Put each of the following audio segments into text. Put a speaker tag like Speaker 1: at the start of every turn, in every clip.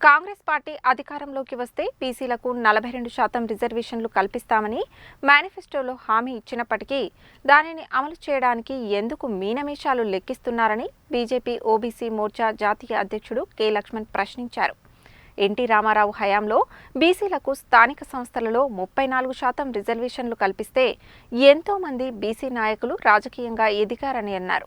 Speaker 1: Congress party అధికారంలోకి వస్తే బీసీలకు నలభై రెండు శాతం రిజర్వేషన్లు కల్పిస్తామని మేనిఫెస్టోలో హామీ ఇచ్చినప్పటికీ దానిని అమలు చేయడానికి ఎందుకు మీనమేషాలు లెక్కిస్తున్నారని బీజేపీ ఓబీసీ మోర్చా జాతీయ అధ్యక్షుడు కె. లక్ష్మణ్ ప్రశ్నించారు. ఎన్టీ రామారావు హయాంలో బీసీలకు స్థానిక సంస్థలలో ముప్పై నాలుగు శాతం రిజర్వేషన్లు కల్పిస్తే ఎంతో మంది బీసీ నాయకులు రాజకీయంగా ఎదిగారని అన్నారు.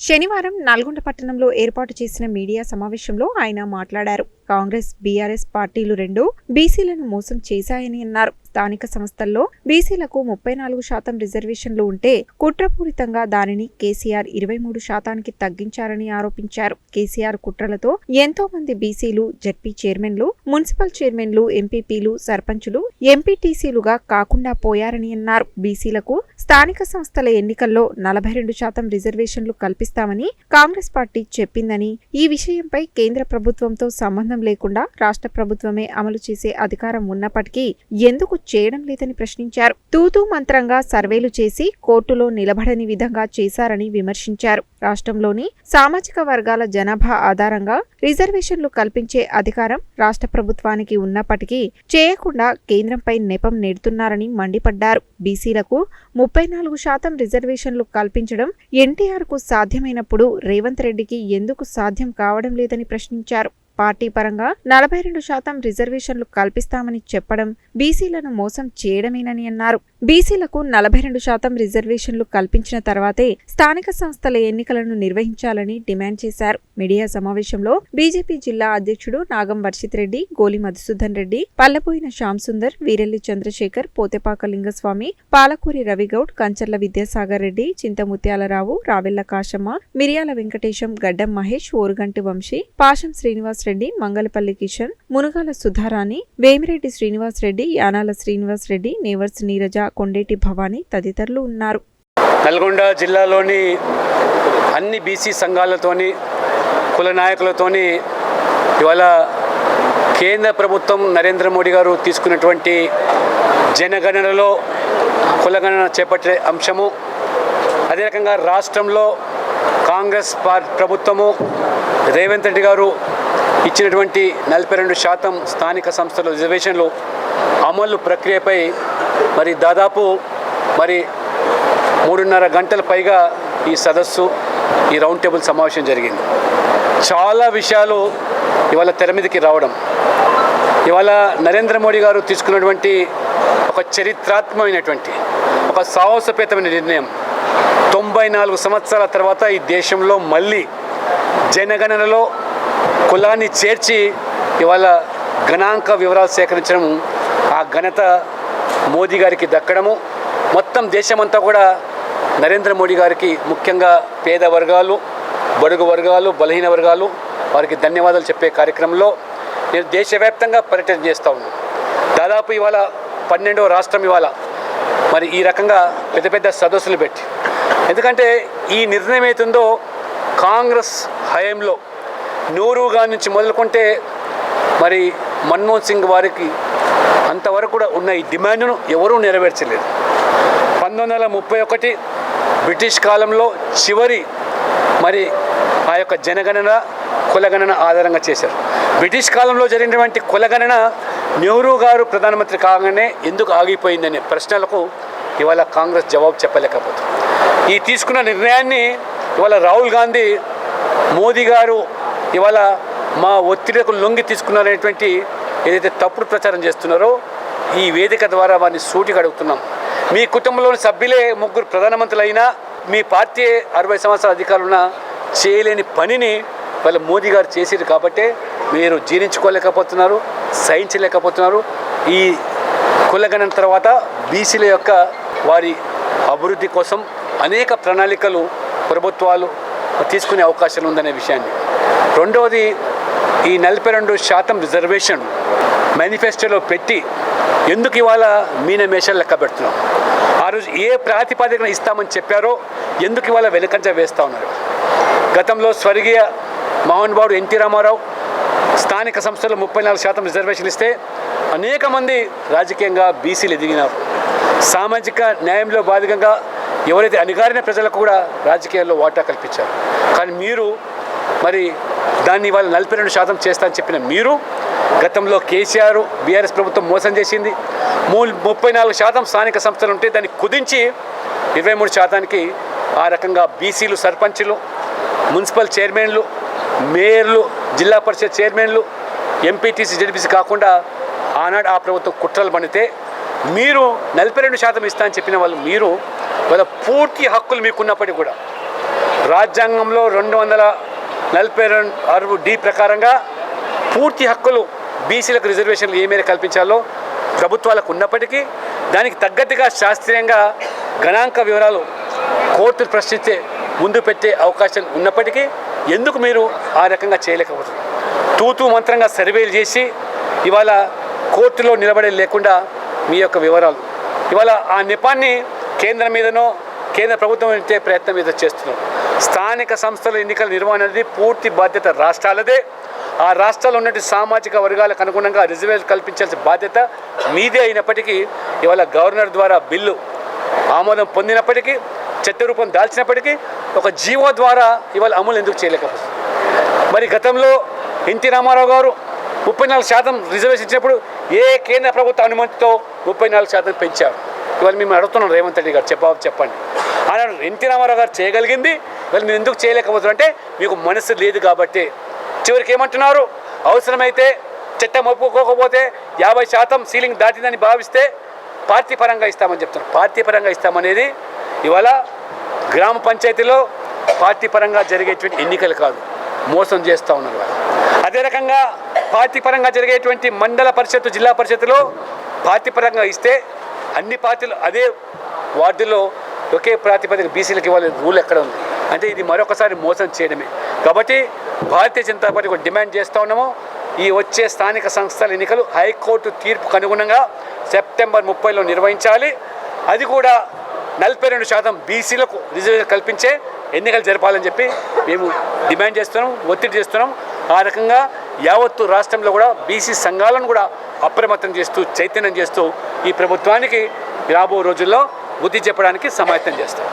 Speaker 1: శనివారం నల్గొండ పట్టణంలో ఏర్పాటు చేసిన మీడియా సమావేశంలో ఆయన మాట్లాడారు. కాంగ్రెస్ బీఆర్ఎస్ పార్టీలు రెండు బీసీలను మోసం చేశాయని అన్నారు. స్థానిక సంస్థల్లో బీసీలకు ముప్పై నాలుగు శాతం రిజర్వేషన్లు ఉంటే కుట్రపూరితంగా దానిని కేసీఆర్ ఇరవై మూడు శాతానికి తగ్గించారని ఆరోపించారు. కేసీఆర్ కుట్రలతో ఎంతో మంది బీసీలు జడ్పీ చైర్మన్లు మున్సిపల్ చైర్మన్లు ఎంపీపీలు సర్పంచులు ఎంపీటీసీలుగా కాకుండా పోయారని అన్నారు. బీసీలకు స్థానిక సంస్థల ఎన్నికల్లో నలభై రెండు శాతం రిజర్వేషన్లు కల్పిస్తామని కాంగ్రెస్ పార్టీ చెప్పిందని ఈ విషయంపై కేంద్ర ప్రభుత్వంతో సంబంధం లేకుండా రాష్ట్ర ప్రభుత్వమే అమలు చేసే అధికారం ఉన్నప్పటికీ ఎందుకు చేయడం లేదని ప్రశ్నించారు. తూతూ మంత్రంగా సర్వేలు చేసి కోర్టులో నిలబడని విధంగా చేశారని విమర్శించారు. రాష్ట్రంలోని సామాజిక వర్గాల జనాభా ఆధారంగా రిజర్వేషన్లు కల్పించే అధికారం రాష్ట్ర ప్రభుత్వానికి ఉన్నప్పటికీ చేయకుండా కేంద్రంపై నెపం నెడుతున్నారని మండిపడ్డారు. బీసీలకు ముప్పై నాలుగు శాతం రిజర్వేషన్లు కల్పించడం ఎన్టీఆర్కు సాధ్యమైనప్పుడు రేవంత్ రెడ్డికి ఎందుకు సాధ్యం కావడం లేదని ప్రశ్నించారు. పార్టీ పరంగా నలభై రెండు శాతం రిజర్వేషన్లు కల్పిస్తామని చెప్పడం బీసీలను మోసం చేయడమేనని అన్నారు. బీసీలకు నలభై రెండు శాతం రిజర్వేషన్లు కల్పించిన తర్వాతే స్థానిక సంస్థల ఎన్నికలను నిర్వహించాలని డిమాండ్ చేశారు. మీడియా సమావేశంలో బీజేపీ జిల్లా అధ్యక్షుడు నాగం వర్షిత్ రెడ్డి గోలి మధుసూదన్ రెడ్డి పల్లెపోయిన శ్యామ్ సుందర్ వీరెల్లి చంద్రశేఖర్ పోతెపాక లింగస్వామి పాలకూరి రవిగౌడ్ కంచర్ల విద్యాసాగర్ రెడ్డి చింతముత్యాలరావు రావెల్ల కాశమ్మ మిరియాల వెంకటేశం గడ్డం మహేష్ ఓరుగంటి వంశీ పాశం శ్రీనివాస్ రెడ్డి మంగళపల్లి కిషన్ మునుగాల సుధారాణి వేమిరెడ్డి శ్రీనివాస్ రెడ్డి యానాల శ్రీనివాస్ రెడ్డి నేవర్స్ నీరజ కొండేటి భవానీ తదితరులు ఉన్నారు.
Speaker 2: నల్గొండ జిల్లాలోని అన్ని బీసీ సంఘాలతోని కుల నాయకులతోని ఇవాళ కేంద్ర ప్రభుత్వం నరేంద్ర మోడీ గారు తీసుకున్నటువంటి జనగణనలో కులగణన చేపట్టే అంశము. అదే రకంగా రాష్ట్రంలో కాంగ్రెస్ పార్ ప్రభుత్వము రేవంత్ రెడ్డి గారు ఇచ్చినటువంటి నలభై రెండు శాతం స్థానిక సంస్థల రిజర్వేషన్లు అమలు ప్రక్రియపై మరి దాదాపు మరి మూడున్నర గంటల పైగా ఈ సదస్సు ఈ రౌండ్ టేబుల్ సమావేశం జరిగింది. చాలా విషయాలు ఇవాళ తెర మీదకి రావడం. ఇవాళ నరేంద్ర మోడీ గారు తీసుకున్నటువంటి ఒక చరిత్రాత్మకమైనటువంటి ఒక సాహసపేతమైన నిర్ణయం. తొంభై నాలుగు సంవత్సరాల తర్వాత ఈ దేశంలో మళ్ళీ జనగణనలో కులాన్ని చేర్చి ఇవాళ గణాంక వివరాలు సేకరించడం ఆ ఘనత మోదీ గారికి దక్కడము. మొత్తం దేశమంతా కూడా నరేంద్ర మోడీ గారికి ముఖ్యంగా పేద వర్గాలు బడుగు వర్గాలు బలహీన వర్గాలు వారికి ధన్యవాదాలు చెప్పే కార్యక్రమంలో నేను దేశవ్యాప్తంగా పర్యటన చేస్తూ ఉన్నాను. దాదాపు ఇవాళ పన్నెండవ రాష్ట్రం ఇవాళ మరి ఈ రకంగా పెద్ద పెద్ద సదస్సులు పెట్టి. ఎందుకంటే ఈ నిర్ణయం అవుతుందో కాంగ్రెస్ హయాంలో నూరుగా నుంచి మొదలుకుంటే మరి మన్మోహన్ సింగ్ వారికి అంతవరకు కూడా ఉన్న ఈ డిమాండ్ను ఎవరూ నెరవేర్చలేదు. పంతొమ్మిది వందల ముప్పై ఒకటి బ్రిటిష్ కాలంలో చివరి మరి ఆ యొక్క జనగణన కులగణన ఆధారంగా చేశారు. బ్రిటిష్ కాలంలో జరిగినటువంటి కులగణన నెహ్రూ గారు ప్రధానమంత్రి కాగానే ఎందుకు ఆగిపోయిందనే ప్రశ్నలకు ఇవాళ కాంగ్రెస్ జవాబు చెప్పలేకపోతుంది. ఈ తీసుకున్న నిర్ణయాన్ని ఇవాళ రాహుల్ గాంధీ మోదీ గారు ఇవాళ మా ఒత్తిడికి లొంగి తీసుకున్నారనేటువంటి ఏదైతే తప్పుడు ప్రచారం చేస్తున్నారో ఈ వేదిక ద్వారా వారిని సూటిగా అడుగుతున్నాం. మీ కుటుంబంలోని సభ్యులే ముగ్గురు ప్రధానమంత్రులు అయినా మీ పార్టీ అరవై సంవత్సరాల అధికారులున్న చేయలేని పనిని వాళ్ళ మోదీ గారు చేసారు కాబట్టే మీరు జీర్ణించుకోలేకపోతున్నారు సహించలేకపోతున్నారు. ఈ కులగణన తర్వాత బీసీల యొక్క వారి అభివృద్ధి కోసం అనేక ప్రణాళికలు ప్రభుత్వాలు తీసుకునే అవకాశం ఉందనే విషయాన్ని. రెండవది ఈ నలభై రెండు శాతం రిజర్వేషన్ మేనిఫెస్టోలో పెట్టి ఎందుకు ఇవాళ మీనమేషాలు లెక్క పెడుతున్నాం? ఆ రోజు ఏ ప్రాతిపదికన ఇస్తామని చెప్పారో ఎందుకు ఇవాళ వెనుకంజ వేస్తూ ఉన్నారు? గతంలో స్వర్గీయ మహానుభావుడు ఎన్టీ రామారావు స్థానిక సంస్థలు ముప్పై నాలుగు శాతం రిజర్వేషన్ ఇస్తే అనేక మంది రాజకీయంగా బీసీలు ఎదిగినారు. సామాజిక న్యాయంలో భాగంగా ఎవరైతే అణిగారిన ప్రజలకు కూడా రాజకీయాల్లో వాటా కల్పించారు. కానీ మీరు మరి దాన్ని ఇవాళ నలభై రెండు శాతం చేస్తా అని చెప్పిన మీరు గతంలో కేసీఆర్ బీఆర్ఎస్ ప్రభుత్వం మోసం చేసింది. మూ ముప్పై నాలుగు శాతం స్థానిక సంస్థలు ఉంటే దాన్ని కుదించి ఇరవై మూడు శాతానికి ఆ రకంగా బీసీలు సర్పంచులు మున్సిపల్ చైర్మన్లు మేయర్లు జిల్లా పరిషత్ చైర్మన్లు ఎంపీటీసీ జడ్పీసీ కాకుండా ఆనాడు ఆ ప్రభుత్వం కుట్రలు పండితే మీరు నలభై రెండు శాతం ఇస్తా అని చెప్పిన వాళ్ళు మీరు వాళ్ళ పూర్తి హక్కులు మీకున్నప్పటికీ కూడా రాజ్యాంగంలో రెండు వందల నలభై రెండు అరవై డి ప్రకారంగా పూర్తి హక్కులు బీసీలకు రిజర్వేషన్లు ఏ మేర కల్పించాలో ప్రభుత్వాలకు ఉన్నప్పటికీ దానికి తగ్గట్టుగా శాస్త్రీయంగా గణాంక వివరాలు కోర్టు ప్రశ్నిస్తే ముందు పెట్టే అవకాశం ఉన్నప్పటికీ ఎందుకు మీరు ఆ రకంగా చేయలేకపోతున్నారు? తూతూ మంత్రంగా సర్వేలు చేసి ఇవాళ కోర్టులో నిలబడే లేకుండా మీ యొక్క వివరాలు. ఇవాళ ఆ నెపాన్ని కేంద్రం మీదనో కేంద్ర ప్రభుత్వం ఇచ్చే ప్రయత్నం మీద చేస్తున్నాం. స్థానిక సంస్థల ఎన్నికల నిర్వహణ అనేది పూర్తి బాధ్యత రాష్ట్రాలదే. ఆ రాష్ట్రాల్లో ఉన్నటువంటి సామాజిక వర్గాలకు అనుగుణంగా రిజర్వేషన్ కల్పించాల్సిన బాధ్యత మీదే అయినప్పటికీ ఇవాళ గవర్నర్ ద్వారా బిల్లు ఆమోదం పొందినప్పటికీ చట్టరూపం దాల్చినప్పటికీ ఒక జీవో ద్వారా ఇవాళ అమలు ఎందుకు చేయలేకపోతుంది మరి గతంలో ఎన్టీ రామారావు గారు ముప్పై నాలుగు శాతం రిజర్వేషన్ ఇచ్చినప్పుడు ఏ కేంద్ర ప్రభుత్వ అనుమతితో ముప్పై నాలుగు శాతం పెంచారు? ఇవాళ మేము అడుగుతున్నాం రేవంత్ రెడ్డి గారు చెప్ప చెప్పండి. ఆయన ఎన్టీ రామారావు గారు చేయగలిగింది ఇవాళ మీరు ఎందుకు చేయలేకపోతున్నారు? అంటే మీకు మనసు లేదు కాబట్టి. చివరికి ఏమంటున్నారు? అవసరమైతే చట్టం ఒప్పుకోకపోతే యాభై శాతం సీలింగ్ దాటిందని భావిస్తే పార్టీ పరంగా ఇస్తామని చెప్తున్నారు. పార్టీ పరంగా ఇస్తామనేది ఇవాళ గ్రామ పంచాయతీలో పార్టీ పరంగా జరిగేటువంటి ఎన్నికలు కాదు. మోసం చేస్తూ ఉన్నారు అదే రకంగా పార్టీ పరంగా జరిగేటువంటి మండల పరిషత్తు జిల్లా పరిషత్తులో పార్టీ పరంగా ఇస్తే అన్ని పార్టీలు అదే వార్డులో ఒకే ప్రాతిపదిక బీసీలకు ఇవ్వాలి రూల్ ఎక్కడ ఉంది? అంటే ఇది మరొకసారి మోసం చేయడమే. కాబట్టి భారతీయ జనతా పార్టీ ఒక డిమాండ్ చేస్తూ ఉన్నాము. ఈ వచ్చే స్థానిక సంస్థల ఎన్నికలు హైకోర్టు తీర్పుకు అనుగుణంగా సెప్టెంబర్ ముప్పైలో నిర్వహించాలి. అది కూడా నలభై రెండు శాతం బీసీలకు రిజర్వేషన్ కల్పించే ఎన్నికలు జరపాలని చెప్పి మేము డిమాండ్ చేస్తున్నాం ఒత్తిడి చేస్తున్నాం. ఆ రకంగా యావత్తు రాష్ట్రంలో కూడా బీసీ సంఘాలను కూడా అప్రమత్తం చేస్తూ చైతన్యం చేస్తూ ఈ ప్రభుత్వానికి రాబో రోజుల్లో బుద్ధి చెప్పడానికి సమాయత్తం చేస్తాం.